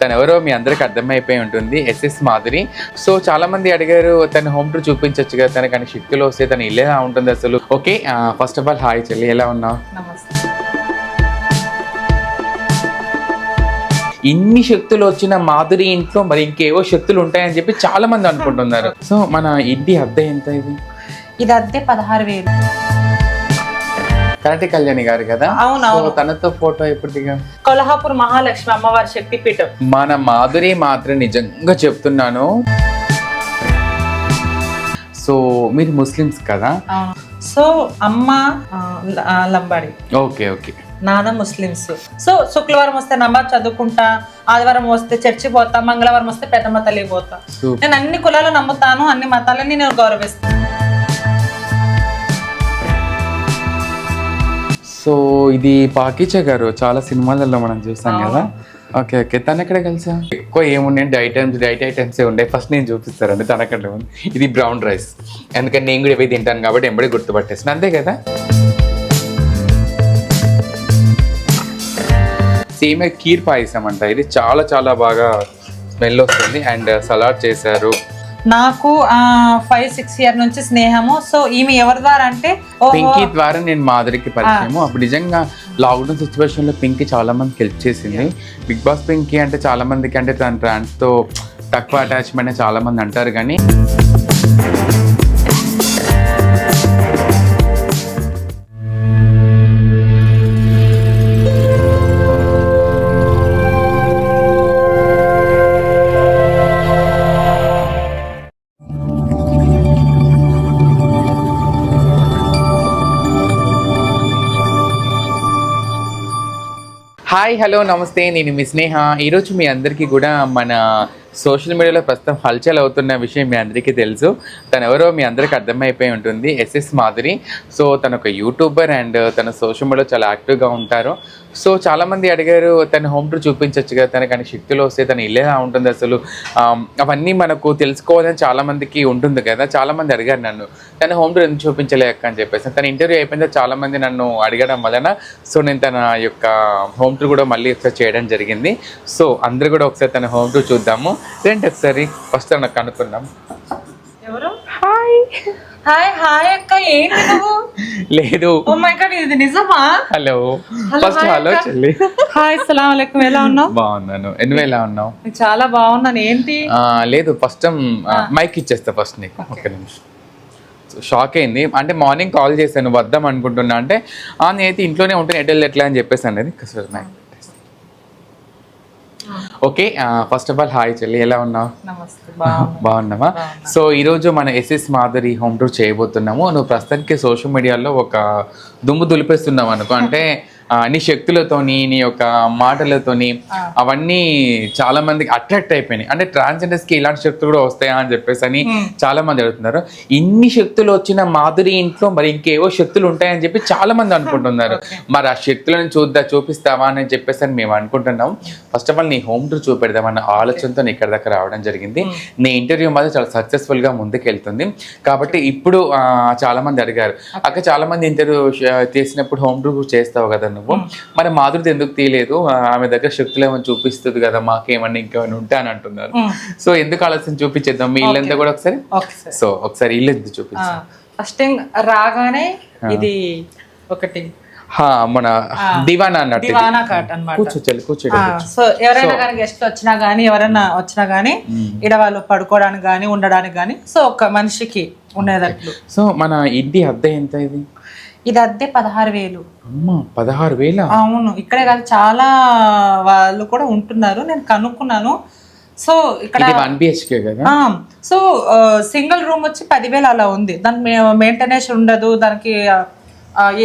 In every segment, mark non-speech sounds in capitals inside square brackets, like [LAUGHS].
తను ఎవరో మీ అందరికి అర్థమైపోయి ఉంటుంది ఎస్ఎస్ మాధురి. సో చాలా మంది అడిగారు తన హోమ్ టూర్ చూపించవచ్చు కదా తనకి అన్ని శక్తులు వస్తే తన ఇల్లు ఎలా ఉంటుంది అసలు? Okay first of all hi చెల్లి ఎలా ఉన్నావు? ఇన్ని శక్తులు వచ్చిన మాధురి ఇంట్లో మరి ఇంకేవో శక్తులు ఉంటాయని చెప్పి చాలా మంది అనుకుంటున్నారు. సో మన ఇంటి అద్దె ఎంత ఇది? ఇది అద్దె పదహారు వేలు. కనటి కళ్యాణి గారు కదా? అవును, సో అవును. తనతో ఫోటో ఎప్పుడు దిగాం కొల్హాపూర్ మహాలక్ష్మి అమ్మవారి శక్తి పీఠం మన మాధురి మాత్రం నిజంగా చెప్తున్నాను. సో మీరు ముస్లిమ్స్ కదా? సో అమ్మ లంబాడి. Okay okay. నాన్న ముస్లిమ్స్. సో శుక్రవారం వస్తే నమాజ్ చదువుకుంటా ఆదివారం వస్తే చర్చి పోతా మంగళవారం వస్తే పెద్దమ్మ తల్లికి పోతా. నేను అన్ని కులాలు నమ్ముతాను అన్ని మతాలని నేను గౌరవిస్తాను. సో ఇది పాకిచా గారు చాలా సినిమాలలో మనం చూస్తాం కదా. Okay okay. తన ఎక్కడ కలిసా? ఎక్కువ ఏమున్నాయి డైట్ ఐటమ్స్ డైట్ ఐటమ్స్ ఉండే. ఫస్ట్ నేను చూపిస్తారండి తన ఎక్కడ ఉంది ఇది బ్రౌన్ రైస్ ఎందుకంటే నేను కూడా ఇవి తింటాను కాబట్టి ఎంబడి గుర్తుపట్టేసిన. అంతే కదా? సేమ్ కీర్ పాయసం అంట. ఇది చాలా చాలా బాగా స్మెల్ వస్తుంది. అండ్ సలాడ్ చేశారు. నాకు ఫైవ్ సిక్స్ ఇయర్ నుంచి స్నేహము. సో ఈమె ఎవరి ద్వారా అంటే పింకీ ద్వారా నేను మాధురికి పరిచయము. అప్పుడు నిజంగా లాక్డౌన్ సిచ్యువేషన్లో పింకీ చాలా మందికి హెల్ప్ చేసింది. బిగ్ బాస్ పింకీ అంటే చాలా మందికి అంటే తన ట్రాన్స్తో తక్కువ అటాచ్మెంట్ చాలా మంది అంటారు కానీ హాయ్ హలో నమస్తే. నేను మీ స్నేహ. ఈరోజు మీ అందరికీ కూడా మన సోషల్ మీడియాలో ప్రస్తుతం హల్చల్ అవుతున్న విషయం మీ అందరికీ తెలుసు. తను ఎవరో మీ అందరికీ అర్థమైపోయి ఉంటుంది. ఎస్ఎస్ మాధురి. సో తను ఒక యూట్యూబర్ అండ్ తన సోషల్ మీడియాలో చాలా యాక్టివ్గా ఉంటారు. సో చాలామంది అడిగారు తన హోమ్ టూర్ చూపించవచ్చు కదా తనకి అని శక్తులు వస్తే తన ఇల్లేలా ఉంటుంది అసలు. అవన్నీ మనకు తెలుసుకోవాలని చాలామందికి ఉంటుంది కదా చాలామంది అడిగారు నన్ను. తన హోమ్ టూర్ ఎందుకు చూపించలేక అని చెప్పేసి. తన ఇంటర్వ్యూ అయిపోయిందో చాలామంది నన్ను అడగడం వలన సో నేను తన యొక్క హోమ్ టూర్ కూడా మళ్ళీ ఒకసారి చేయడం జరిగింది. సో అందరు కూడా ఒకసారి తన హోమ్ టూర్ చూద్దాము. రండి ఒకసారి ఫస్ట్ తనకు కనుక్కుందాం. ఎవరు? హాయ్. హాయ్ హాయ్ అక్క ఏంటి నువ్వు? లేదు. ఓ మై గాడ్ ఇది నిజమా? హలో. First hello. చెల్లి. హాయ్ సలాం అలైకుం. ఎలా ఉన్నావు? బాగున్నాను. ఎన్ని ఎలా ఉన్నావు? నేను చాలా బాగున్నాను. ఏంటి? ఆ, లేదు ఫస్ట్ మైక్ ఇచ్చేస్తా ఫస్ట్ నీకు. ఒక నిమిషం. షాక్ అయింది. అంటే మార్నింగ్ కాల్ చేశాను వద్దాం అనుకుంటున్నా. అంటే ఆ నేనైతే ఇంట్లోనే ఉంటే వెళ్ళి ఎట్లా అని చెప్పేసి అనేది. Mic. Okay first of all hi చెల్లి ఎలా ఉన్నావు? బాగున్నావా? సో ఈరోజు మన ఎస్ఎస్ మాధురి హోమ్ టూర్ చేయబోతున్నాము. నువ్వు ప్రస్తుతానికి సోషల్ మీడియాలో ఒక దుమ్ము దులిపేస్తున్నావు అనుకో. అంటే నీ శక్తులతోని నీ యొక్క మాటలతోని అవన్నీ చాలా మందికి అట్రాక్ట్ అయిపోయినాయి. అంటే ట్రాన్స్జెండర్స్కి ఇలాంటి శక్తులు కూడా వస్తాయా అని చెప్పేసి అని చాలా మంది అడుగుతున్నారు. ఇన్ని శక్తులు వచ్చిన మాధురి ఇంట్లో మరి ఇంకేవో శక్తులు ఉంటాయని చెప్పి చాలా మంది అనుకుంటున్నారు. మరి ఆ శక్తులను చూద్దా చూపిస్తావా అని చెప్పేసి అని మేము అనుకుంటున్నాం. ఫస్ట్ ఆఫ్ ఆల్ నీ హోమ్ టూర్ చూపెడదామన్న ఆలోచనతో ఇక్కడ దాకా రావడం జరిగింది. నీ ఇంటర్వ్యూ మాత్రం చాలా సక్సెస్ఫుల్గా ముందుకెళ్తుంది. కాబట్టి ఇప్పుడు చాలా మంది అడిగారు. అక్క చాలా మంది ఇంటర్వ్యూ చేసినప్పుడు హోమ్ టూర్ చేస్తావు కదా నువ్వు. మరి మాధురిది ఎందుకు తీయలేదు? ఆమె దగ్గర శక్తులు ఏమైనా చూపిస్తుంది కదా మాకేమన్నా ఇంకేమైనా ఉంటా అని అంటున్నారు. సో ఎందుకు ఆలోచన చూపించేద్దాం? మీ ఇల్లంతా కూడా ఒకసారి? సో ఒకసారి ఇల్లు ఎందుకు చూపించు? ఫస్ట్ టైం రాగానే ఇది ఒకటి. మన దివానా అన్నట్టు. దివానా కాట్ అన్నమాట. కూర్చో చెల్లి కూర్చో. ఆ, సో ఎవరైనా కానీ గెస్ట్ వచ్చినా గానీ ఎవరైనా వచ్చినా గానీ ఇడ వాళ్ళు పడుకోవడానికి గానీ ఉండడానికి గానీ సో ఒక మనిషికి ఉండేటట్లు. సో మన ఇంటి అద్దె ఎంత ఇది? ఇది అద్దె పదహారు వేలు. పదహారు వేల? అవును ఇక్కడే కాదు చాలా వాళ్ళు కూడా ఉంటున్నారు నేను కనుక్కున్నాను. సో ఇక్కడ సో సింగిల్ రూమ్ వచ్చి పదివేలు అలా ఉంది. దానికి మెయింటెనెన్స్ ఉండదు దానికి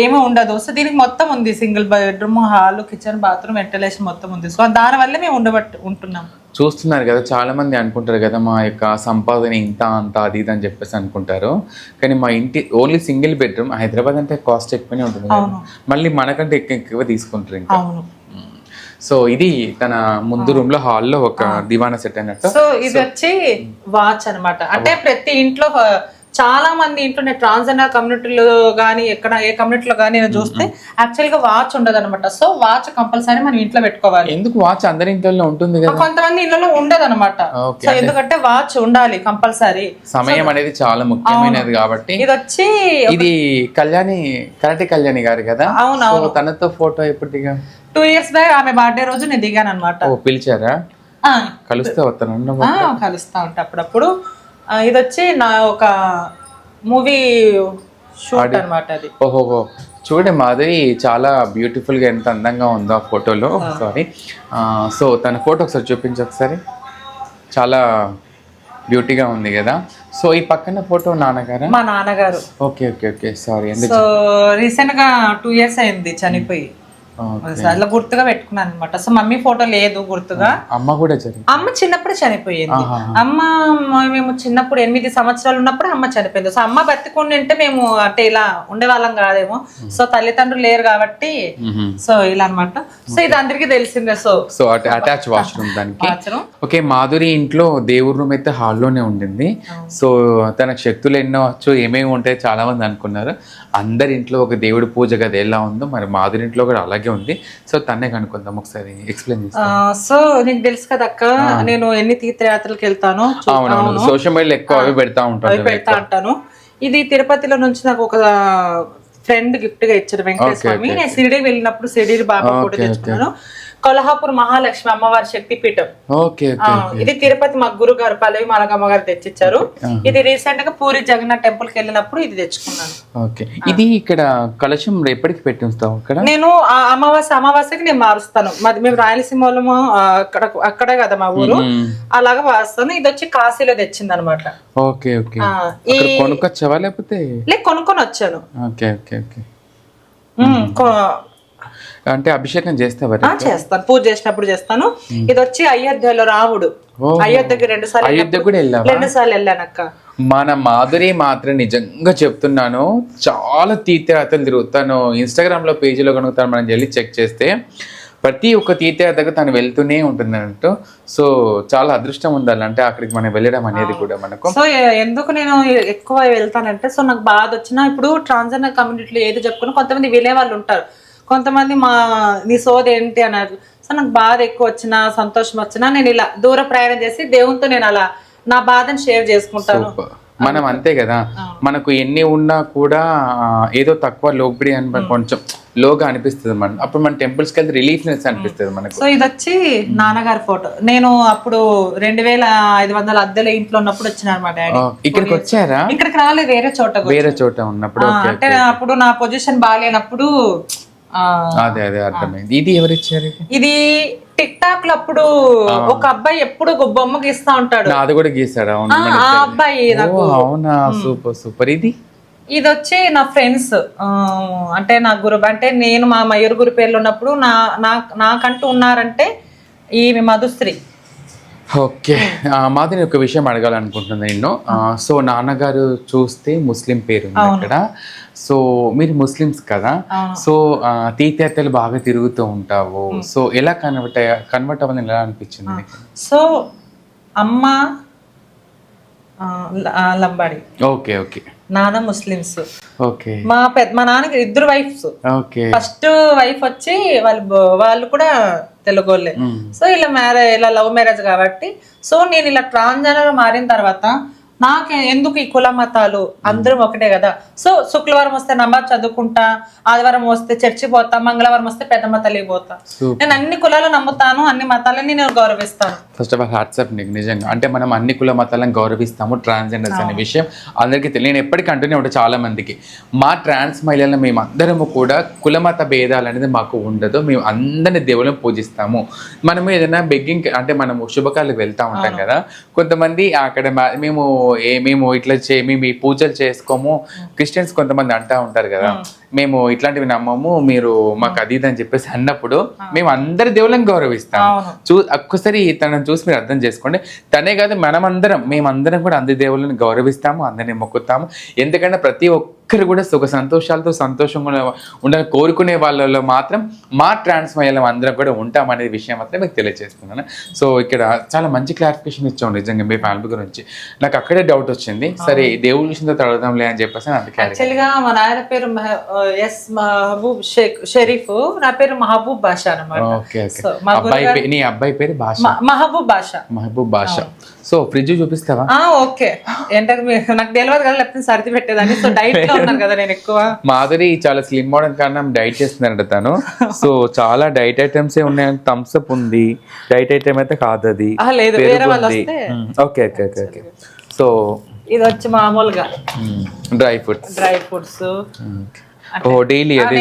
ఏమీ ఉండదు. సో దీనికి మొత్తం ఉంది single bedroom hall kitchen bathroom ventilation మొత్తం ఉంది. సో దాని వల్లే మేము ఉండబట్టి ఉంటున్నాం. చూస్తున్నారు కదా చాలా మంది అనుకుంటారు కదా మా యొక్క సంపాదన ఇంత అంత అది ఇది అని చెప్పేసి అనుకుంటారు. కానీ మా ఇంటి ఓన్లీ సింగిల్ బెడ్రూమ్ హైదరాబాద్ అంటే కాస్ట్ ఎక్కువనే ఉంటుంది. మళ్ళీ మనకంటే ఎక్కువ ఎక్కువ తీసుకుంటారు ఇంకా. సో ఇది తన ముందు రూమ్లో హాల్లో ఒక దివానా సెట్ అన్నట్టు సో ఇది వచ్చి వాచ్ అన్నమాట. అంటే ప్రతి ఇంట్లో చాలా మంది ఇంట్లో ట్రాన్స్జెండర్ కమ్యూనిటీలో కానీ ఎక్కడ ఏ కమ్యూనిటీలో కానీ చూస్తే యాక్చువల్గా వాచ్ ఉండదు అనమాట సో వాచ్ కంపల్సరీ మనం ఇంట్లో పెట్టుకోవాలి. ఎందుకు వాచ్ అందరి ఇంట్లో ఉంటుంది కదా? కొంతమంది ఇళ్ళలో ఉండదు అనమాట సో ఎందుకంటే వాచ్ ఉండాలి కంపల్సరీ సమయం అనేది చాలా ముఖ్యమైనది కాబట్టి ఇది వచ్చి ఇది కళ్యాణి కరటి కళ్యాణి గారు కదా? అవును సో తనతో ఫోటో ఎప్పుడు దిగా టూ ఇయర్స్ బ్యాక్ ఆమె బర్త్డే రోజు నేను దిగాను అనమాట పిలిచారా? కలిస్తే వస్తాను కలుస్తా ఉంటా అప్పుడప్పుడు. ఇది వచ్చి నా ఒక మూవీ షూట్ అన్నమాట అది. ఓహోహో. చూడండి మాధవి చాలా బ్యూటిఫుల్గా ఎంత అందంగా ఉందో ఆ ఫోటోలో. సారీ సో తన ఫోటో ఒకసారి చూపించు ఒకసారి. చాలా బ్యూటీగా ఉంది కదా. సో ఈ పక్కన ఫోటో నాన్నగారా? మా నాన్నగారు. Okay okay okay sorry so రీసెంట్గా టూ ఇయర్స్ అయింది చనిపోయి. అట్లా గుర్తుగా పెట్టుకున్నాను అనమాట సో మమ్మీ ఫోటో లేదు గుర్తుగా. అమ్మ కూడా అమ్మ చిన్నప్పుడు చనిపోయింది. అమ్మ మేము చిన్నప్పుడు ఎనిమిది సంవత్సరాలు ఉన్నప్పుడు అమ్మ చనిపోయింది. సో అమ్మ బతికుండి ఉంటే మేము అంటే ఇలా ఉండేవాళ్ళం కాదేమో. సో తల్లిదండ్రులు లేరు కాబట్టి సో ఇలా అన్నమాట. సో ఇది అందరికీ తెలిసిందే. సో సో అటాచ్ వాష్రూమ్ దానికి. ఓకే మాధురి ఇంట్లో దేవుడి రూమ్ అయితే హాల్లోనే ఉండింది. సో తనకు శక్తులు ఎన్నో వచ్చు ఏమేమి ఉంటాయి చాలా మంది అనుకున్నారు. అందరి ఇంట్లో ఒక దేవుడి పూజ గది ఎలా ఉందో మరి మాధురి ఇంట్లో కూడా అలాగే ఉంది. సో తన్నే కనుక్కుందాం ఒకసారి ఎక్స్ప్లెయిన్ సో నీకు తెలుసు కదా అక్క నేను ఎన్ని తీర్థయాత్రలకు వెళ్తాను అవునవును. సోషల్ మీడియాలో ఎక్కువ అవి పెడతా అవి పెడతా అంటాను ఇది తిరుపతిలో నుంచి నాకు ఒక ఫ్రెండ్ గిఫ్ట్గా ఇచ్చారు వెంకటేశ్వర స్వామి. నేను షిరిడి వెళ్ళినప్పుడు షిరిడి బాబా ఫోటో తెచ్చుకున్నాను. కొల్హాపూర్ మహాలక్ష్మి అమ్మవారి శక్తి పీఠం ఓకే ఆ, ఇది తిరుపతి మా గురు గారు పల్లవి మాలకమ్మ గారు తెచ్చిచ్చారు. ఇది రీసెంట్గా పూరి జగన్నాథ్ టెంపుల్కి వెళ్ళినప్పుడు ఇది తెచ్చుకున్నాను. ఇది ఇక్కడ కలశం ఎప్పటికి పెట్టి ఉంచుతాం అక్కడ? నేను ఆ అమావాస్య అమావాస్యకి నేను మారుస్తాను. మాది మేము రాయలసీమ వాళ్ళము అక్కడ అక్కడే కదా మా ఊరు. అలాగా మారుస్తాను. ఇది వచ్చి కాశీలో తెచ్చింది అనమాట ఓకే. ఓకే కొనుక్కొచ్చావా లేకపోతే? లేక కొనుక్కొని వచ్చాను. Okay okay okay. అంటే అభిషేకం చేస్తావా చేస్తాను. పూజ చేసినప్పుడు చేస్తాను. ఇది వచ్చి అయోధ్యలో రాముడు. అయోధ్యకి రెండు సార్లు అయోధ్య కూడా వెళ్ళావా? రెండు సార్లు వెళ్ళానక్క. మన మాధురి మాత్రం నిజంగా చెప్తున్నాను. చాలా తీర్థయాత్రలు తిరుగుతాను. ఇన్స్టాగ్రామ్లో పేజీలో కనుక మనం వెళ్ళి చెక్ చేస్తే ప్రతి ఒక్క తీర్థయాత్రకు తను వెళ్తూనే ఉంటుంది అన్నట్టు సో చాలా అదృష్టం ఉండాలి. అంటే అక్కడికి మనం వెళ్ళడం అనేది కూడా మనకు. సో ఎందుకు నేను ఎక్కువ వెళ్తానంటే సో నాకు బాధ వచ్చిన ఇప్పుడు ట్రాన్స్జెండర్ కమ్యూనిటీలో ఏది చెప్పుకున్నా కొంతమంది వినే వాళ్ళు ఉంటారు. కొంతమంది మా నీ సోది ఏంటి అన్నారు. సో నాకు బాధ ఎక్కువ వచ్చినా సంతోషం వచ్చినా నేను ఇలా దూర ప్రయాణం చేసి దేవునితో నేను అలా నా బాధను షేర్ చేసుకుంటాను. మనం అంతే కదా. మనకు ఎన్ని ఉన్నా కూడా ఏదో తక్కువ లోపిడి అని కొంచెం లోగా అనిపిస్తుంది మనం అప్పుడు మన టెంపుల్స్కి వెళ్తే రిలీఫ్నెస్ అనిపిస్తుంది మనకు. సో ఇది వచ్చి నాన్నగారి ఫోటో. నేను అప్పుడు రెండు వేల ఐదు వందల అద్దెల ఇంట్లో ఉన్నప్పుడు వచ్చిన మా డాడీ. ఇక్కడికి వచ్చారా? ఇక్కడికి రాలేదు వేరే చోట వేరే చోట ఉన్నప్పుడు. అంటే అప్పుడు నా పొజిషన్ బాగాలేనప్పుడు అదే అదే అర్థమైంది. ఇది ఎవరు ఇచ్చారు ఇది? టిక్ టాక్లో అప్పుడు ఒక అబ్బాయి ఎప్పుడు బొమ్మ గీస్తా ఉంటాడు. నాది కూడా గీసాడు? అవును అబ్బాయి అవునా? Super super. ఇది? ఇది వచ్చి నా ఫ్రెండ్స్. అంటే నా గురు అంటే నేను మా మయూర్ గురు పేర్లు ఉన్నప్పుడు నా నా నాకంటూ ఉన్నారంటే ఈమె మధుశ్రీ. ఓకే. మాదిరి ఒక విషయం అడగాలనుకుంటున్నాను నేను. సో నాన్నగారు చూస్తే ముస్లిం పేరు ఉంది ఇక్కడ సో మీరు ముస్లిమ్స్ కదా. సో తీర్థయాత్రలు బాగా తిరుగుతూ ఉంటావు. సో ఎలా కన్వర్ట్ కన్వర్ట్ అవ్వాలని ఎలా అనిపించింది? సో అమ్మ లంబాడి. Okay okay. నాన్న ముస్లిమ్స్. ఓకే. మా పెద్ద మా నాన్నకి ఇద్దరు వైఫ్స్. ఓకే. ఫస్ట్ వైఫ్ వచ్చి వాళ్ళు వాళ్ళు కూడా తెలుగోళ్ళే. సో ఇలా మ్యారేజ్ ఇలా లవ్ మ్యారేజ్ కాబట్టి సో నేను ఇలా ట్రాన్స్జెండర్ మారిన తర్వాత నాకు ఎందుకు ఈ కుల మతాలు? అందరం ఒకటే కదా. సో శుక్రవారం వస్తే నమాజ్ చదువుకుంటా ఆదివారం వస్తే చర్చి పోతా మంగళవారం వస్తే పెద్దమ్మ తల్లికి పోతా. నేను అన్ని కులాలు నమ్ముతాను అన్ని మతాలని నేను గౌరవిస్తాను. ఫస్ట్ ఆఫ్ ఆల్ వాట్సాప్ నీకు నిజంగా. అంటే మనం అన్ని కుల మతాలను గౌరవిస్తాము ట్రాన్స్జెండర్స్ అనే విషయం అందరికీ తెలియదు. నేను ఎప్పటికీ అంటూనే ఉంటాను చాలా మందికి మా ట్రాన్స్ మహిళలను మేము అందరము కూడా కుల మత భేదాలు అనేది మాకు ఉండదు. మేము అందరిని దేవుళ్ళని పూజిస్తాము. మనము ఏదైనా బెగ్గింగ్ అంటే మనము శుభకాలకు వెళ్తా ఉంటాం కదా. కొంతమంది అక్కడ మేము ఏ మేము ఇట్లా చే మేము ఈ పూజలు చేసుకోము. క్రిస్టియన్స్ కొంతమంది అంటా ఉంటారు కదా. మేము. ఇట్లాంటివి నమ్మము. మీరు మాకు అది ఇది అని చెప్పేసి అన్నప్పుడు మేము అందరి దేవుళ్ళని గౌరవిస్తాము. అవును. చూ ఒక్కసారి తనను చూసి మీరు అర్థం చేసుకోండి. తనే కాదు మనమందరం మేమందరం కూడా అందరి దేవుళ్ళని గౌరవిస్తాము అందరిని మొక్కుతాము. ఎందుకంటే ప్రతి ఒక్క ఒక్కరు కూడా సుఖ సంతోషాలతో సంతోషంగా ఉండాలని కోరుకునే వాళ్ళలో మాత్రం మా ట్రాన్స్ మహిళలు అందరం కూడా ఉంటామనే విషయం మాత్రం మీకు తెలియజేస్తున్నాను సో ఇక్కడ చాలా మంచి క్లారిఫికేషన్ ఇచ్చాం నిజంగా మీ ఫ్యామిలీ గురించి. నాకు అక్కడే డౌట్ వచ్చింది. సరే దేవుడి విషయంతో తడదాంలే అని చెప్పేసి నేను అందుకే అడిగాను. యాక్చువల్గా మా నాయన పేరు ఎస్ మహబూబ్ షేక్ షరీఫ్. నా పేరు మహబూబ్ బాషా అనమాట అబ్బాయి నీ అబ్బాయి పేరు మ- మహబూబ్ బాషా. మహబూబ్ భాష సో ఫ్రిడ్జ్ చూపిస్తావా? ఓకే. ఏంటంటే నాకు తెలియదు కదా లేకపోతే సర్ది పెట్టేదాన్ని. సో డైట్లో ఉన్నాను కదా నేను ఎక్కువ. మాధురి చాలా స్లిమ్ అవడం కారణం డైట్ చేస్తుందంట తను. సో చాలా డైట్ ఐటమ్స్ ఏ ఉన్నాయి థమ్స్ అప్ ఉంది. డైట్ ఐటమ్ అయితే కాదు అది. లేదు వేరే వాళ్ళు. వస్తే. Okay okay okay okay. So ఇది వచ్చి మామూలుగా. Dry fruits. Dry fruits. ఓ డైలీ అదే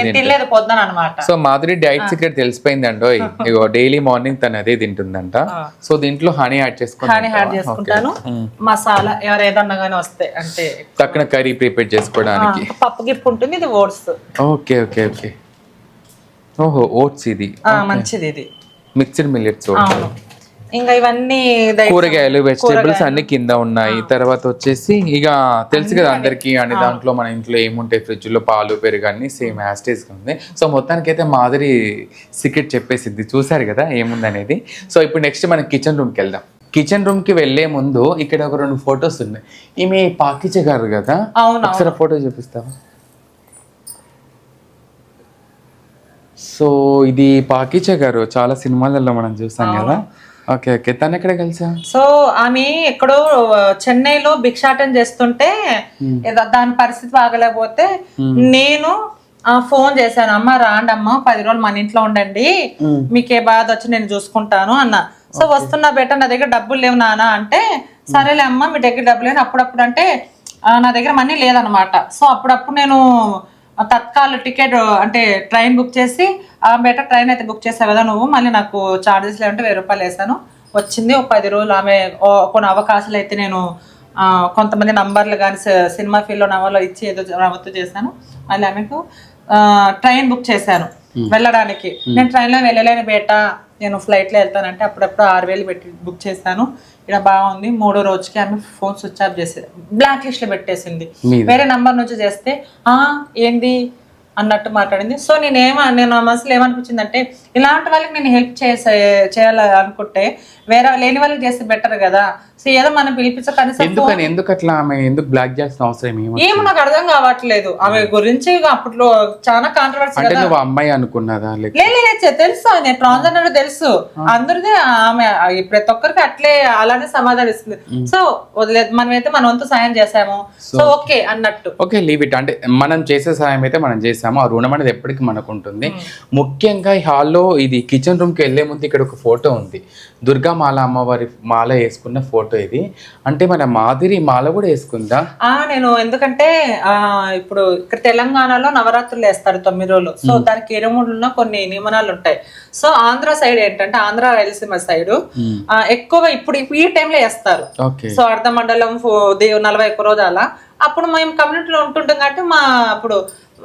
పొద్దున అనమాట సో మాధురి డైట్ సీక్రెట్ తెలిసిపోయిందండో [LAUGHS] ఇగో డైలీ మార్నింగ్ తను అదే తింటుందంట. సో దీంట్లో హనీ యాడ్ చేసుకుని కానీ యాడ్ చేసుకుంటాను. మసాలా ఎవరు ఏదన్నా కానీ వస్తే అంటే తక్కువ కర్రీ ప్రిపేర్ చేసుకోవడానికి. పప్పు గిప్పు ఉంటుంది ఇది ఓట్స్. Okay okay okay. ఓహో ఓట్స్ ఇది. మంచిది ఇది. మిక్స్డ్ మిల్లెట్స్ అవును. ఇంకా ఇవన్నీ కూరగాయలు వెజిటేబుల్స్ అన్ని కింద ఉన్నాయి. తర్వాత వచ్చేసి ఇక తెలుసు కదా అందరికి అన్ని దాంట్లో మన ఇంట్లో ఏముంటాయి? ఫ్రిడ్జ్లో పాలు పెరుగు అన్ని సేమ్ యాస్టేజ్ ఉంది. సో మొత్తానికి అయితే మాదిరి సీక్రెట్ చెప్పేసింది చూసారు కదా ఏముంది అనేది సో ఇప్పుడు నెక్స్ట్ మనం కిచెన్ రూమ్కి వెళ్దాం. కిచెన్ రూమ్కి వెళ్ళే ముందు ఇక్కడ ఒక రెండు ఫొటోస్ ఉన్నాయి. ఈమె పాకిచ గారు కదా? ఒకసారి ఫోటో చూపిస్తావా? సో ఇది పాకిచ గారు. చాలా సినిమాలలో మనం చూసాం కదా? Okay okay. తను ఎక్కడ కలిసా? సో ఆమె ఎక్కడో చెన్నైలో భిక్షాటన చేస్తుంటే ఏదో దాని పరిస్థితి బాగలేకపోతే నేను ఆ ఫోన్ చేశాను. అమ్మ రాండి అమ్మ పది రోజులు మన ఇంట్లో ఉండండి. మీకు ఏ బాధ వచ్చి నేను చూసుకుంటాను అన్న. సో వస్తున్నా బేట నా దగ్గర డబ్బులు లేవు నాన్న అంటే సరేలే అమ్మ మీ దగ్గర డబ్బులు లేని అప్పుడప్పుడు అంటే నా దగ్గర మనీ లేదనమాట సో అప్పుడప్పుడు నేను తత్కాల్ టికెట్ అంటే ట్రైన్ బుక్ చేసి ఆ బెటర్ ట్రైన్ అయితే బుక్ చేసావు కదా నువ్వు మళ్ళీ నాకు చార్జెస్ లేవంటే వెయ్యి రూపాయలు వేసాను. వచ్చింది ఒక పది రోజులు ఆమె కొన్ని అవకాశాలు అయితే నేను కొంతమంది నంబర్లు కానీ సినిమా ఫీల్డ్లో నవలో ఇచ్చి ఏదో రవ్వతో చేశాను. మళ్ళీ ఆమెకు ట్రైన్ బుక్ చేశాను వెళ్ళడానికి. నేను ట్రైన్లో వెళ్ళలేను బేట. నేను ఫ్లైట్లో వెళ్తానంటే అప్పుడప్పుడు ఆరు వేలు పెట్టి బుక్ చేశాను. ఇక్కడ బాగుంది. మూడో రోజుకి ఆమె ఫోన్ స్విచ్ ఆఫ్ చేసేది. బ్లాక్ లిస్ట్లో పెట్టేసింది. వేరే నంబర్ నుంచి చేస్తే ఆ ఏంది? అన్నట్టు మాట్లాడింది. సో నేను ఏమ నేను మనసులో ఏమనిపించింది అంటే ఇలాంటి వాళ్ళకి నేను హెల్ప్ చేసే చేయాలి అనుకుంటే వేరే లేని వాళ్ళకి చేస్తే బెటర్ కదా. సో ఏదో మనం పిలిపించ కనీసం ఎందుకని? ఎందుకు అట్లా ఆమె ఎందుకు బ్లాక్ చేసిన అవసరం ఏమో ఏమో నాకు అర్థం కావట్లేదు. ఆమె గురించి ఇక అప్పట్లో చాలా కాంట్రవర్సీ అంటే కదా. నువ్వు అమ్మాయి అనుకున్నదా? లేక లే, లే, లే, చె- తెలుసు నేను ట్రాన్స్జెండర్ తెలుసు. అందరిది ఆమె. ప్రతి ఒక్కరికి అట్లే అలానే సమాధానం ఇస్తుంది. సో వదిలేదు మనమైతే మన వంతు సాయం చేసాము సో ఓకే అన్నట్టు. ఓకే లీవ్ ఇట్ అంటే మనం చేసే సహాయం అయితే మనం చేసాము ఆ రుణం అనేది ఎప్పటికీ మనకు ఉంటుంది. ముఖ్యంగా ఈ హాల్లో ఇది కిచెన్ రూమ్కి వెళ్ళే ముందు ఇక్కడ ఒక ఫోటో ఉంది. దుర్గా మాల అమ్మవారి మాల వేసుకున్న ఫోటో ఇది. అంటే మన మాదిరి మాల కూడా వేసుకుందా? ఆ నేను ఎందుకంటే ఆ ఇప్పుడు ఇక్కడ తెలంగాణలో నవరాత్రులు వేస్తారు తొమ్మిది రోజులు. సో దానికి ఇరుముడున్న కొన్ని నియమనాలు ఉంటాయి. సో ఆంధ్ర సైడ్ ఏంటంటే ఆంధ్ర రాయలసీమ సైడ్ ఎక్కువ ఇప్పుడు ఈ టైంలో వేస్తారు. సో అర్ధమండలం దేవ్ నలభై ఒక్క రోజు అలా అప్పుడు మేము కమ్యూనిటీలో ఉంటుంటాం కాబట్టి మా అప్పుడు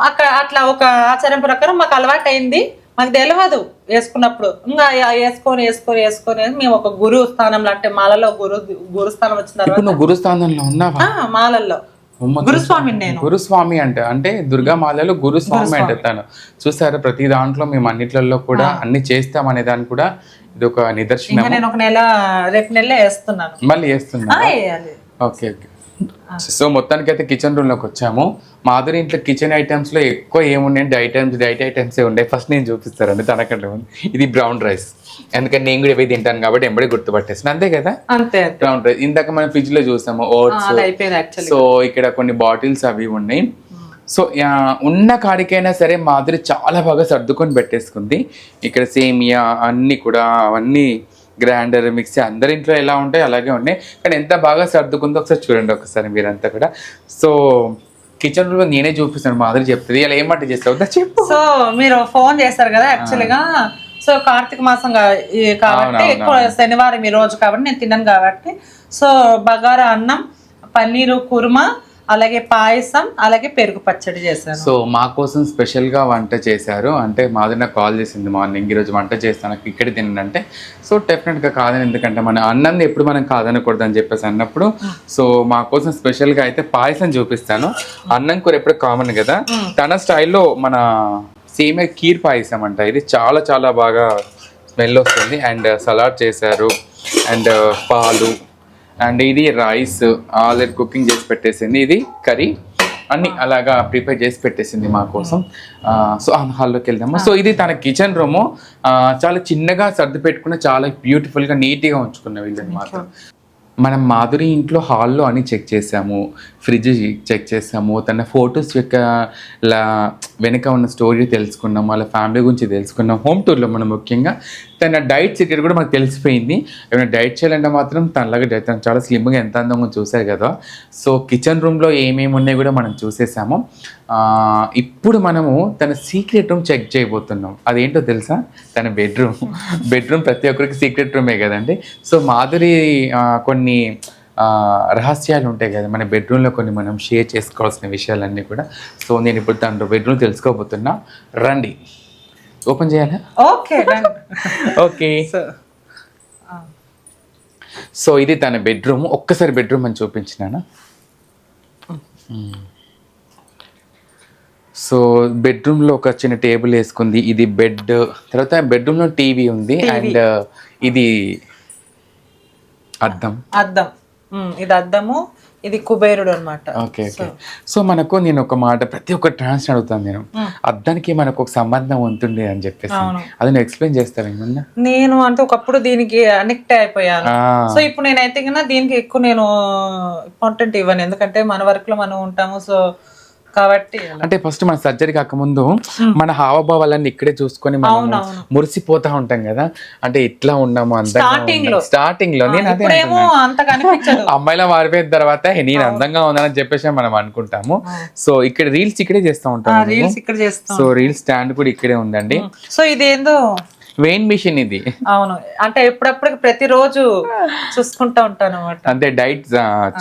అక్కడ అట్లా ఒక ఆచారం ప్రకారం మాకు అలవాటు అయింది మాకు తెలియదు వేసుకున్నప్పుడు. ఇంకా వేసుకొని వేసుకొని వేసుకొని మేము ఒక గురు స్థానంలో అంటే మాలలో గురు గురు స్థానం వచ్చిన తర్వాత నువ్వు గురుస్థానంలో ఉన్నావా? ఆ, మాలల్లో. అమ్మ గురుస్వామిని నేను. గురుస్వామి అంటే అంటే దుర్గా మాలలో గురుస్వామి అంటే తను. చూసారా ప్రతి దాంట్లో మేము అన్నిట్లలో కూడా అన్ని చేస్తాం అనే దానికి కూడా ఇది ఒక నిదర్శనం నేను ఒక నెల రేపు నెలలో వేస్తున్నాను. మళ్ళీ వేయాలి. Okay okay. సో మొత్తానికి అయితే కిచెన్ రూమ్లోకి వచ్చాము. మాధురి ఇంట్లో కిచెన్ ఐటమ్స్లో ఎక్కువ ఏమున్నాయంటే ఐటమ్స్ డైట్ ఐటమ్స్ ఏ ఉండే ఫస్ట్ నేను చూపిస్తారండి తనకంటే ముందు. ఇది బ్రౌన్ రైస్ ఎందుకంటే నేను కూడా ఇవి తింటాను కాబట్టి ఎంబడి గుర్తుపట్టేసిన అంతే కదా? అంతే బ్రౌన్ రైస్ ఇందాక మనం ఫ్రిడ్జ్లో చూసాము ఓట్స్ సో ఇక్కడ కొన్ని బాటిల్స్ అవి ఉన్నాయి. సో ఆ, ఉన్న కాడికైనా సరే మాధురి చాలా బాగా సర్దుకొని పెట్టేసుకుంది. ఇక్కడ సేమియా అన్ని కూడా అవన్నీ గ్రైండర్ మిక్సీ అందరి ఇంట్లో ఎలా ఉంటాయి అలాగే ఉన్నాయి. కానీ ఎంత బాగా సర్దుకుందో ఒకసారి చూడండి ఒకసారి మీరంతా కూడా. సో కిచెన్ రూమ్ నేనే చూపిస్తాను మాధురి చెప్తుంది. ఇలా ఏమంటే చేస్తావు? చెప్పు. సో మీరు ఫోన్ చేస్తారు కదా యాక్చువల్గా. సో కార్తీక మాసం కాబట్టి. ఎక్కువ శనివారం ఈ రోజు కాబట్టి నేను తిన్నాను కాబట్టి. సో బగారా అన్నం పన్నీరు కుర్మా అలాగే పాయసం అలాగే పెరుగు పచ్చడి చేశాను. సో మా కోసం స్పెషల్గా వంట చేశారు. అంటే మాది నాకు కాల్ చేసింది మార్నింగ్. ఈరోజు వంట చేస్తాను. ఇక్కడ తినంటే సో డెఫినెట్గా కాదని. ఎందుకంటే మన అన్నం ఎప్పుడు మనం కాదనకూడదు అని చెప్పేసి అన్నప్పుడు సో మా కోసం స్పెషల్గా అయితే పాయసం చూపిస్తాను. అన్నం కూర ఎప్పుడు కామన్ కదా? తన స్టైల్లో మన సేమే కీర్ పాయసం అంట. ఇది చాలా చాలా బాగా స్మెల్ వస్తుంది. అండ్ సలాడ్ చేశారు. అండ్ పాలు అండ్ ఇది రైస్ ఆల్రెడీ కుకింగ్ చేసి పెట్టేసింది. ఇది కర్రీ. అన్ని అలాగా ప్రిపేర్ చేసి పెట్టేసింది మా కోసం. సో ఆ హాల్లోకి వెళ్దాము. సో ఇది తన కిచెన్ రూము. చాలా చిన్నగా సర్ది పెట్టుకున్న చాలా బ్యూటిఫుల్గా నీట్గా ఉంచుకున్న వీళ్ళని మాత్రం. మనం మాధురి ఇంట్లో హాల్లో అని చెక్ చేసాము. ఫ్రిడ్జ్ చెక్ చేసాము. తన ఫొటోస్ యొక్క లా వెనక ఉన్న స్టోరీ తెలుసుకున్నాం వాళ్ళ ఫ్యామిలీ గురించి తెలుసుకున్నాం. హోమ్ టూర్లో మనం ముఖ్యంగా తన డైట్ సీక్రెట్ కూడా మనకు తెలిసిపోయింది. ఏమైనా డైట్ చేయాలంటే మాత్రం తనలాగా డైట్ తను చాలా స్లిమ్గా ఎంత అందంగా చూశారు కదా. సో కిచెన్ రూమ్లో ఏమేమి ఉన్నాయి కూడా మనం చూసేసాము. ఇప్పుడు మనము తన సీక్రెట్ రూమ్ చెక్ చేయబోతున్నాం. అదేంటో తెలుసా? తన బెడ్రూమ్ బెడ్రూమ్ [LAUGHS] ప్రతి ఒక్కరికి సీక్రెట్ రూమే కదండి. సో మాధురి కొన్ని రహస్యాలు ఉంటాయి కదా. మన బెడ్రూమ్లో కొన్ని మనం షేర్ చేసుకోవాల్సిన విషయాలన్నీ కూడా. సో నేను ఇప్పుడు తన బెడ్రూమ్ తెలుసుకోబోతున్నా. రండి. ఓపెన్ చేయాలా? ఓకే. ఓకే సో ఇది తన బెడ్రూమ్ ఒక్కసారి బెడ్రూమ్ అని చూపించినానా? సో బెడ్రూమ్లో ఒక చిన్న టేబుల్ వేసుకుంది. ఇది బెడ్ తర్వాత బెడ్రూమ్లో టీవీ ఉంది. అండ్ ఇది అద్దం. అద్దం. ఇది అద్దము ఇది కుబేరుడు అనమాట ఓకే ఓకే. సో మనకు నేను ఒక మాట ప్రతి ఒక్క ట్రాన్స్ అడుగుతాను నేను. అద్దానికి మనకు ఒక సంబంధం ఉంటుంది అని చెప్పేసి. అది నువ్వు ఎక్స్ప్లెయిన్ చేస్తావు ఏమన్నా? నేను అంటే ఒకప్పుడు దీనికి అడిక్ట్ అయిపోయాను. సో ఇప్పుడు నేనైతే కన్నా దీనికి ఎక్కువ నేను ఇంపార్టెంట్ ఇవ్వను. ఎందుకంటే మన వర్క్లో మనం ఉంటాము సో కాబట్టి. అంటే ఫస్ట్ మన సర్జరీ కాకముందు మన హావభావాలన్నీ ఇక్కడే చూసుకొని మనం. మురిసిపోతా ఉంటాం కదా. అంటే ఇట్లా ఉన్నాము. అందంగా స్టార్టింగ్లో. నేను అదే [LAUGHS] అమ్మాయిలా మారిపోయిన తర్వాత "హే, నేను అందంగా ఉన్నానని చెప్పేసి మనం అనుకుంటాము. సో ఇక్కడ రీల్స్ ఇక్కడే చేస్తూ ఉంటాం రీల్స్ ఇక్కడ చేస్తాం సో రీల్స్ స్టాండ్ కూడా ఇక్కడే ఉందండి. సో ఇదేందో వెయిన్ మిషన్ ఇది. అవును. అంటే ఎప్పుడప్పుడు ప్రతిరోజు చూసుకుంటా ఉంటాను అనమాట అంటే డైట్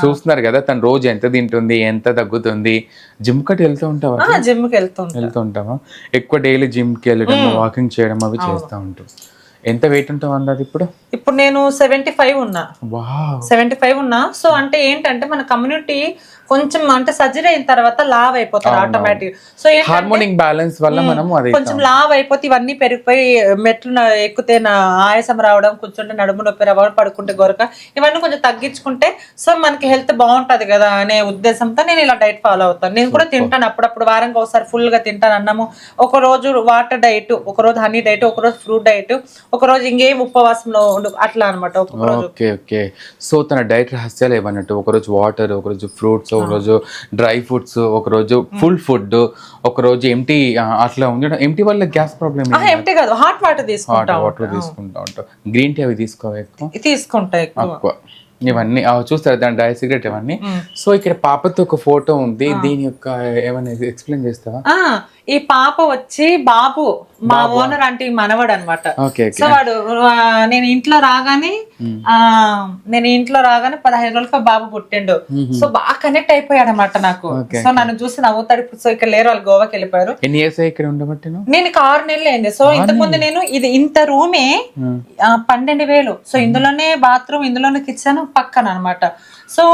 చూస్తున్నారు కదా తను రోజు ఎంత తింటుంది ఎంత తగ్గుతుంది. జిమ్ కట్ వెళ్తూ ఉంటావా? జిమ్కి వెళ్తుంది వెళ్తూ ఉంటావా? ఎక్కువ డైలీ జిమ్కి వెళ్ళడం వాకింగ్ చేయడం అవి చేస్తూ ఉంటాం ఎంత వెయిట్ ఉంటావు అన్నది ఇప్పుడు? ఇప్పుడు నేను సెవెంటీ ఫైవ్ ఉన్నా. సెవెంటీ ఫైవ్ ఉన్నా. సో అంటే ఏంటంటే మన కమ్యూనిటీ కొంచెం అంటే సర్జరీ అయిన తర్వాత లావ్ అయిపోతారు ఆటోమేటిక్ సో హార్మోనిక్ బ్యాలెన్స్ వల్ల మనం అది కొంచెం లావ్ అయిపోతే ఇవన్నీ పెరిగిపోయి మెట్లు ఎక్కితే నా ఆయాసం రావడం కూర్చుంటే నడుము నొప్పి రావడం పడుకుంటే గొరక ఇవన్నీ కొంచెం తగ్గించుకుంటే సో మనకి హెల్త్ బాగుంటది కదా అనే ఉద్దేశంతో నేను ఇలా డైట్ ఫాలో అవుతాను. నేను కూడా తింటాను అప్పుడప్పుడు వారానికి ఒకసారి ఫుల్గా తింటాను అన్నము. ఒక రోజు వాటర్ డైట్ ఒక రోజు హనీ డైట్ ఒక రోజు ఫ్రూట్ డైట్ ఒక రోజు ఇంకేం ఉపవాసంలో ఉండు అట్లా అనమాట రోజు. Okay okay. సో తన డైట్ రహస్యాలు ఏమన్నట్టు ఒకరోజు వాటర్ ఒకరోజు ఫ్రూట్స్ ఒకరోజు డ్రై ఫుడ్స్ ఒకరోజు ఫుల్ ఫుడ్ ఒకరోజు ఎంటీ అట్లా ఉంది ఎంటీ వల్ల గ్యాస్ ప్రాబ్లమ్ ఎంటీ కాదు. హాట్ వాటర్ తీసుకుంటాం వాటర్ తీసుకుంటా ఉంటాం. గ్రీన్ టీ అవి తీసుకోవా ఎక్కువ? తీసుకుంటా ఎక్కువ. ఇవన్నీ చూస్తారు దాని డై సిగరెట్ ఇవన్నీ. సో ఇక్కడ పాపతో ఒక ఫోటో ఉంది. దీని యొక్క ఏమైనా ఎక్స్ప్లెయిన్ చేస్తావా? ఈ పాప వచ్చి బాబు మా ఓనర్ అంటే మనవడు అనమాట సో వాడు నేను ఇంట్లో రాగానే ఆ నేను ఇంట్లో రాగానే పదహైదు రోజులకి బాబు పుట్టిండు. సో బాగా కనెక్ట్ అయిపోయాడు అనమాట నాకు సో నన్ను చూసి నవ్వుతాడు ఇప్పుడు. సో ఇక్కడ లేరు వాళ్ళు గోవాకి వెళ్ళిపోయారు. ఎన్ని ఇయర్స్ ఇక్కడ ఉండబట్టి నేను ఆరు నెలలు అయింది. సో ఇంతకు ముందు నేను ఇది ఇంత రూమే పన్నెండు వేలు. సో ఇందులోనే బాత్రూమ్ ఇందులోనే కిచెన్ పక్కన అన్నమాట సో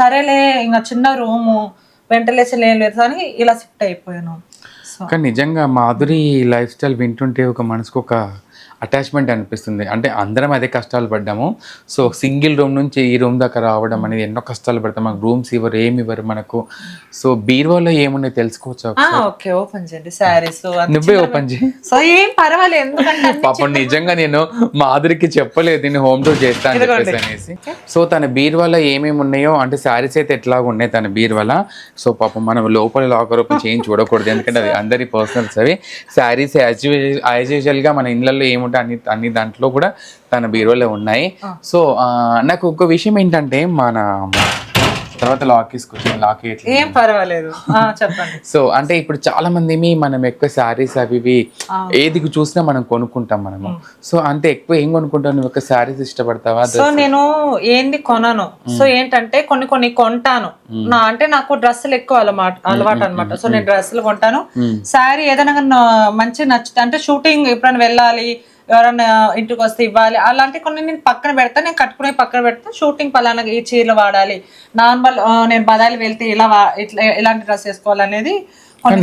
సరేలే ఇంకా చిన్న రూము వెంటిలేషన్ ఏం లేదు అని ఇలా షిఫ్ట్ అయిపోయాను. కానీ నిజంగా మాధురి లైఫ్ స్టైల్ వింటుంటే ఒక మనసుకు ఒక అటాచ్మెంట్ అనిపిస్తుంది. అంటే అందరం అదే కష్టాలు పడ్డాము. సో సింగిల్ రూమ్ నుంచి ఈ రూమ్ దాకా రావడం అనేది ఎన్నో కష్టాలు పడతాం. మనకు రూమ్స్ ఇవ్వరు ఏమి ఇవ్వరు మనకు. సో బీరువాలో ఏమున్నాయి తెలుసుకోవచ్చు ఓకే ఓపెన్ చేయండి శారీస్. నువ్వే ఓపెన్ చేయి. సో ఏం పర్వాలేదు. పాపం నిజంగా నేను మాధురికి చెప్పలేదు నేను హోమ్ టూర్ చేస్తా అని చెప్పేసి అనేసి. సో తన బీరువాలో ఏమేమి ఉన్నాయో అంటే శారీస్ అయితే ఎట్లాగ ఉన్నాయి తన బీరువాల. సో పాపం మనం లోపల లాకర్ ఓపెన్ చేయించి చూడకూడదు. ఎందుకంటే అది అందరి పర్సనల్స్ అవి. శారీస్ యాజ్ యూజువల్గా మన ఇళ్ళల్లో ఏముంటాయి అన్ని అన్ని దాంట్లో కూడా తన బీరువాలో ఉన్నాయి. సో నాకు ఒక విషయం ఏంటంటే మన తర్వాత లాక్ తీసుకొచ్చాను లాక్ ఏం పర్వాలేదు. చెప్పండి. సో అంటే ఇప్పుడు చాలా మంది మనం ఎక్కువ శారీస్ అవి ఇవి ఏది చూసినా మనం కొనుక్కుంటాం మనము. సో అంతే ఎక్కువ ఏం కొనుక్కుంటావు? నువ్వు ఒక శారీస్ ఇష్టపడతావా? సో నేను ఏంది కొనను. సో ఏంటంటే కొన్ని కొన్ని కొంటాను. నా అంటే నాకు డ్రెస్సులు ఎక్కువ అలవాటు అలవాటు అనమాట సో నేను డ్రెస్సులు కొంటాను. శారీ ఏదైనా మంచి నచ్చుతుంది అంటే షూటింగ్ ఎప్పుడైనా వెళ్ళాలి ఎవరైనా ఇంటికి వస్తే ఇవ్వాలి. అలాంటి కొన్ని నేను పక్కన పెడతా. నేను కట్టుకునే పక్కన పెడతా. షూటింగ్ పలానా ఈ చీరలు వాడాలి. నార్మల్ నేను బదాలి వెళ్తే ఇలా వా- ఇట్లా ఎలాంటి డ్రెస్ వేసుకోవాలనేది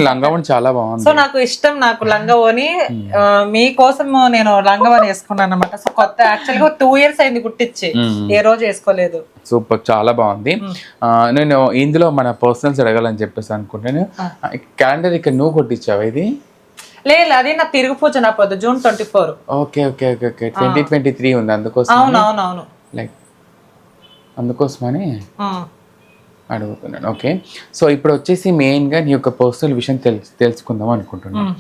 లంగావని చాలా బాగుంది. సో నాకు ఇష్టం నాకు లంగవోని ఆ, మీకోసం నేను లంగవని వేసుకున్నాను అనమాట సో కొత్త యాక్చువల్గా టూ ఇయర్స్ అయింది కుట్టించి. ఏ రోజు వేసుకోలేదు. సూపర్ చాలా బాగుంది. ఆ, నేను ఇందులో మన పర్సనల్స్ అడగాలని చెప్పేసి అనుకుంటాను క్యాలెండర్ ఇక్కడ నువ్వు కొట్టించావా ఇది? లేదు అది నా తిరుగు పూజ నా పొద్దు June twenty four okay okay okay okay twenty twenty three ఉంది అందుకోసం అవును అవును అవును. లైక్ అందుకోసమని. అడుగుతున్నాను ఓకే సో ఇప్పుడు వచ్చేసి మెయిన్గా నీ యొక్క పర్సనల్ విషయం తెలుసు తెలుసుకుందాం అనుకుంటున్నాను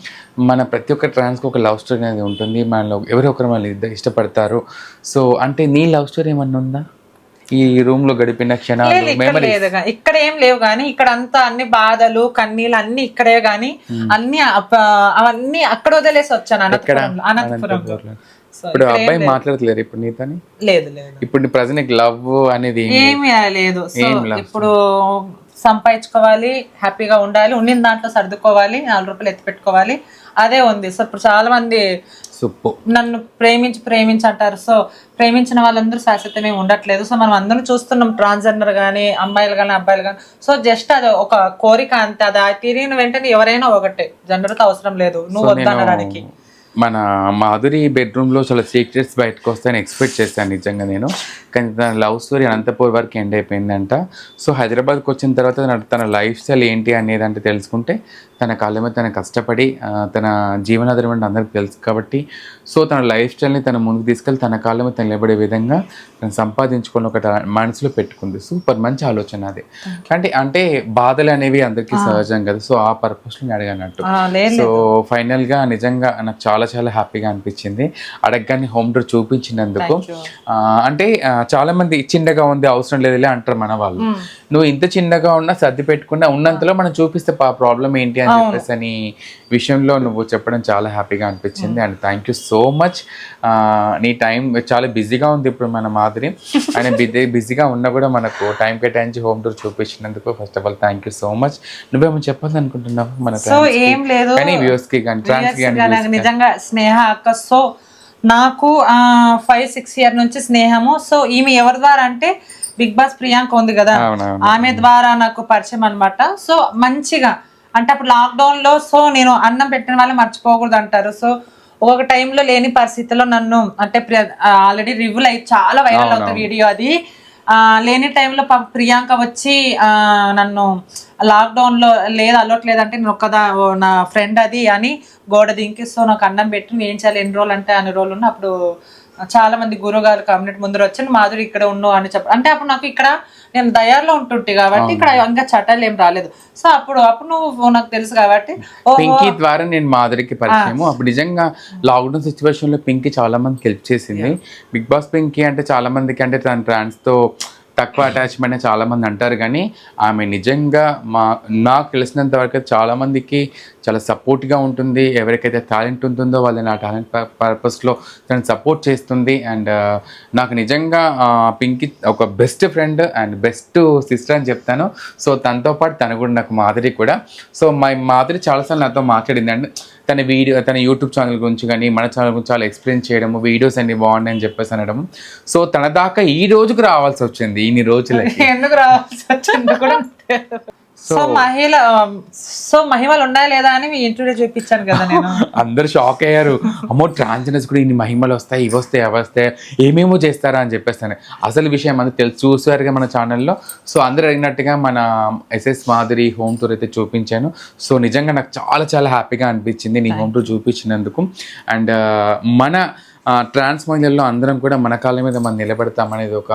మన ప్రతి ఒక్క ట్రాన్స్కి ఒక లవ్ స్టోరీ అనేది ఉంటుంది మనలో ఎవరో ఒకరు ఇద్దరు ఇష్టపడతారు. సో అంటే నీ లవ్ స్టోరీ ఏమన్నా ఉందా? ఈ రూమ్లో గడిపిన క్షణాలు ఇక్కడ ఏం లేవు కానీ ఇక్కడ అంతా అన్ని బాధలు కన్నీళ్ళు అన్ని ఇక్కడే గాని అన్ని అవన్నీ అక్కడ వదిలేసి వచ్చాను సో ఇప్పుడు అబ్బాయి మాట్లాడట్లేరు ఇప్పుడు నీతోని? లేదు లేదు. ఇప్పుడు ప్రజెంట్ లవ్ అనేది ఏమి- లేదు. ఇప్పుడు సంపాదించుకోవాలి హ్యాపీగా ఉండాలి ఉండిన దాంట్లో సర్దుకోవాలి నాలుగు రూపాయలు ఎత్తి పెట్టుకోవాలి. అదే ఉంది. సో ఇప్పుడు చాలా మంది సుప్పు. నన్ను ప్రేమించి ప్రేమించి అంటారు. సో ప్రేమించిన వాళ్ళందరూ శాశ్వతమే ఉండట్లేదు. సో మనం అందరం చూస్తున్నాం ట్రాన్స్జెండర్ కానీ అమ్మాయిలు కానీ అబ్బాయిలు కానీ సో జస్ట్ అది ఒక కోరిక అంతే. అది ఆ తిరిగిన వెంటనే ఎవరైనా ఒకటే. జెండర్తో అవసరం లేదు. నువ్వు వద్దనడానికి మన మాధురి బెడ్రూమ్లో చాలా సీక్రెట్స్ బయటకు వస్తాయని ఎక్స్పెక్ట్ చేశాను నిజంగా నేను. కానీ తన లవ్ స్టోరీ అనంతపూర్ వరకు ఎండ్ అయిపోయిందంట. సో హైదరాబాద్కి వచ్చిన తర్వాత తన లైఫ్ స్టైల్ ఏంటి అనేది అంటే తెలుసుకుంటే తన కాళ్ళ మీద తన కష్టపడి తన జీవనాధారం అంటే అందరికి తెలుసు కాబట్టి సో తన లైఫ్ స్టైల్ని తన ముందుకు తీసుకెళ్ళి తన కాళ్ళ మీద తను నిలబడే విధంగా తను సంపాదించుకొని ఒక మనసులో పెట్టుకుంది. సూపర్ మంచి ఆలోచన అది. అంటే అంటే బాధలు అనేవి అందరికీ సహజం కదా. సో ఆ పర్పస్లో నేను అడగనట్టు. లేదు సో ఫైనల్గా నిజంగా నాకు చాలా చాలా హ్యాపీగా అనిపించింది. అడగగానే హోమ్ టూర్ చూపించినందుకు. అంటే చాలా మంది చిన్నగా ఉంది అవసరం లేదులే అంటారు మన వాళ్ళు. నువ్వు ఇంత చిన్నగా ఉన్నా సర్ది పెట్టుకున్నా ఉన్నంతలో మనం చూపిస్తే ప్రాబ్లం ఏంటి అని చెప్పేసి అని విషయంలో నువ్వు చెప్పడం చాలా హ్యాపీగా అనిపించింది and thank you so much. నీ టైం చాలా బిజీగా ఉంది ఇప్పుడు మన మాదిరి. ఆయన [LAUGHS] బిజీ బిజీగా ఉన్నా కూడా మనకు టైం కేటాయించి home tour చూపించినందుకు first of all thank you so much. నువ్వేమో చెప్పాలి అనుకుంటున్నావు మన సో ఏం లేదు. కానీ వ్యూస్కి కానీ ట్రాన్స్కి Yes, కానీ నాకు నిజంగా స్నేహ అక్క. సో నాకు ఫైవ్ సిక్స్ ఇయర్ నుంచి స్నేహము. సో ఈమె ఎవరి ద్వారా అంటే బిగ్ బాస్ ప్రియాంక ఉంది కదా. ఆమె ద్వారా నాకు పరిచయం అన్నమాట. సో మంచిగా అంటే అప్పుడు లాక్డౌన్లో సో నేను అన్నం పెట్టిన వాళ్ళు మర్చిపోకూడదు అంటారు. సో ఒక్కొక్క టైంలో లేని పరిస్థితిలో నన్ను అంటే ఆల్రెడీ రివ్యూల్ అయ్యి చాలా వైరల్ అవుతుంది వీడియో అది. ఆ, లేని టైంలో ప్రియాంక వచ్చి ఆ, నన్ను లాక్డౌన్లో లేదు అలవట్లేదు అంటే నేను ఒక్కదా నా ఫ్రెండ్ అది అని గోడ దింకి సో నాకు అన్నం పెట్టి నేను ఏం చేయాలి ఎన్ని రోజులు అంటే అన్ని రోజులు ఉన్న అప్పుడు చాలా మంది గురువుగారు కమ్యూనిటీ ముందర వచ్చి "నువ్వు మాధురి ఇక్కడ ఉన్నావు అని చెప్ప అంటే అప్పుడు నాకు ఇక్కడ నేను దయార్లో ఉంటుంటే కాబట్టి ఇక్కడ ఇంకా చట్టాలు ఏం రాలేదు. సో అప్పుడు అప్పుడు నువ్వు నాకు తెలుసు కాబట్టి పింకీ ద్వారా నేను మాధురికి పరిచయము. అప్పుడు నిజంగా లాక్డౌన్ సిచ్యువేషన్లో పింకీ చాలా మందికి హెల్ప్ చేసింది. బిగ్ బాస్ పింకీ అంటే చాలా మందికి అంటే తన ట్రాన్స్తో తక్కువ అటాచ్మెంట్ అని చాలా మంది అంటారు. కానీ ఆమె నిజంగా మా నాకు తెలిసినంత వరకు అయితే చాలా సపోర్ట్గా ఉంటుంది. ఎవరికైతే టాలెంట్ ఉంటుందో వాళ్ళని ఆ టాలెంట్ పర్పస్లో తను సపోర్ట్ చేస్తుంది. అండ్ uh, నాకు నిజంగా పింకి ఒక best friend and best sister అని చెప్తాను. సో తనతో పాటు తను కూడా నాకు మాధురి కూడా. సో మా మాధురి చాలాసార్లు నాతో మాట్లాడింది. అండ్ తన వీడియో తన యూట్యూబ్ ఛానల్ గురించి కానీ మన ఛానల్ గురించి చాలా ఎక్స్ప్లెయిన్ చేయడము వీడియోస్ అన్ని బాగున్నాయి అని చెప్పేసి అనడం. సో తన దాకా ఈ రోజుకు రావాల్సి వచ్చింది. ఇన్ని రోజులకి. [LAUGHS] ఎందుకు రావాల్సి వచ్చింది? కూడా సో మహిళ సో మహిమలు ఉన్నాయా లేదా అని మీ ఇంటర్వ్యూ చూపించాను కదా నేను. [LAUGHS] అందరు షాక్ అయ్యారు. అమ్మో ట్రాన్స్జెండర్స్ కూడా ఇన్ని మహిమలు వస్తాయి ఇవి వస్తాయి అవి వస్తాయి ఏమేమో చేస్తారా అని చెప్పేస్తాను. అసలు విషయం అందరూ తెలుసు చూసారుగా మన ఛానల్లో సో అందరు అడిగినట్టుగా మన ఎస్ఎస్ మాధురి హోమ్ టూర్ అయితే చూపించాను. సో నిజంగా నాకు చాలా చాలా హ్యాపీగా అనిపించింది నీ హోమ్ టూర్ చూపించినందుకు. అండ్ మన ట్రాన్స్ మహిళల్లో అందరం కూడా మన కాళ్ళ మీద మనం నిలబడతామనేది ఒక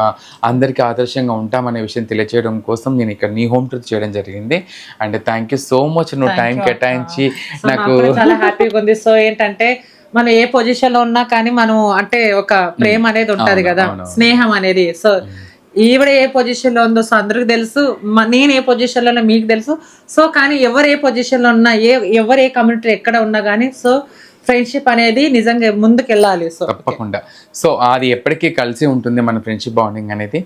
అందరికీ ఆదర్శంగా ఉంటామనే విషయం తెలియజేయడం కోసం నేను ఇక్కడ నీ హోమ్ టూర్ చేయడం జరిగింది. And thank you so much నువ్వు టైం కేటాయించి నాకు చాలా హ్యాపీగా ఉంది. సో ఏంటంటే మనం ఏ పొజిషన్లో ఉన్నా కానీ మనం అంటే ఒక ప్రేమ అనేది ఉంటది కదా. స్నేహం అనేది. సో ఈవిడ ఏ పొజిషన్లో ఉందో సో అందరికి తెలుసు. నేను ఏ పొజిషన్లో ఉన్నా మీకు తెలుసు. సో కానీ ఎవరు ఏ పొజిషన్లో ఉన్నా ఏ ఎవరు ఏ కమ్యూనిటీ ఎక్కడ ఉన్నా కానీ సో ఫ్రెండ్షిప్ అనేది నిజంగా ముందుకు వెళ్ళాలి సో తప్పకుండా. సో అది ఎప్పటికీ కలిసి ఉంటుంది మన ఫ్రెండ్షిప్ బాండింగ్ అనేది.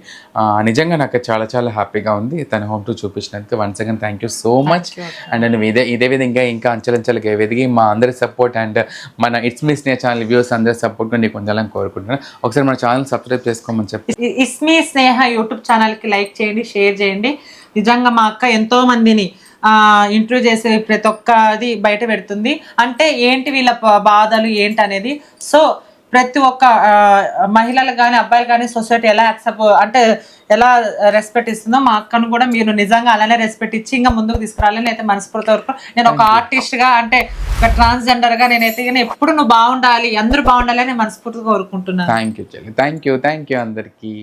నిజంగా నాకు చాలా చాలా హ్యాపీగా ఉంది. తన home tour చూపించినందుకు once again thank you so much. And నువ్వు ఇదే ఇదే విధంగా ఇంకా అంచెలంచెలుగా ఎదిగి మా అందరి సపోర్ట్ అండ్ మన ఇట్స్ మీ స్నే ఛానల్ వ్యూస్ అందరి సపోర్ట్ నీకు ఉండాలని కోరుకుంటున్నాను. ఒకసారి మన ఛానల్ సబ్స్క్రైబ్ చేసుకోమని చెప్పి. ఇస్మి స్నేహ యూట్యూబ్ ఛానల్కి లైక్ చేయండి షేర్ చేయండి. నిజంగా మా అక్క ఎంతో మందిని ఇంటర్వ్యూ చేసే ప్రతి ఒక్కది బయట పెడుతుంది. అంటే ఏంటి వీళ్ళ బాధలు ఏంటి అనేది? సో ప్రతి ఒక్క మహిళలు కానీ అబ్బాయిలు కానీ సొసైటీ ఎలా యాక్సెప్ట్ అంటే ఎలా రెస్పెక్ట్ ఇస్తుందో మా అక్కను కూడా మీరు నిజంగా అలానే రెస్పెక్ట్ ఇచ్చి ఇంకా ముందుకు తీసుకురాలని అయితే మనస్ఫూర్తి వరకు నేను ఒక ఆర్టిస్ట్గా అంటే ఒక ట్రాన్స్జెండర్గా నేనైతే కానీ ఎప్పుడు నువ్వు బాగుండాలి అందరూ బాగుండాలి అని మనస్ఫూర్తిగా కోరుకుంటున్నాను. Thank you thank you thank you అందరికీ.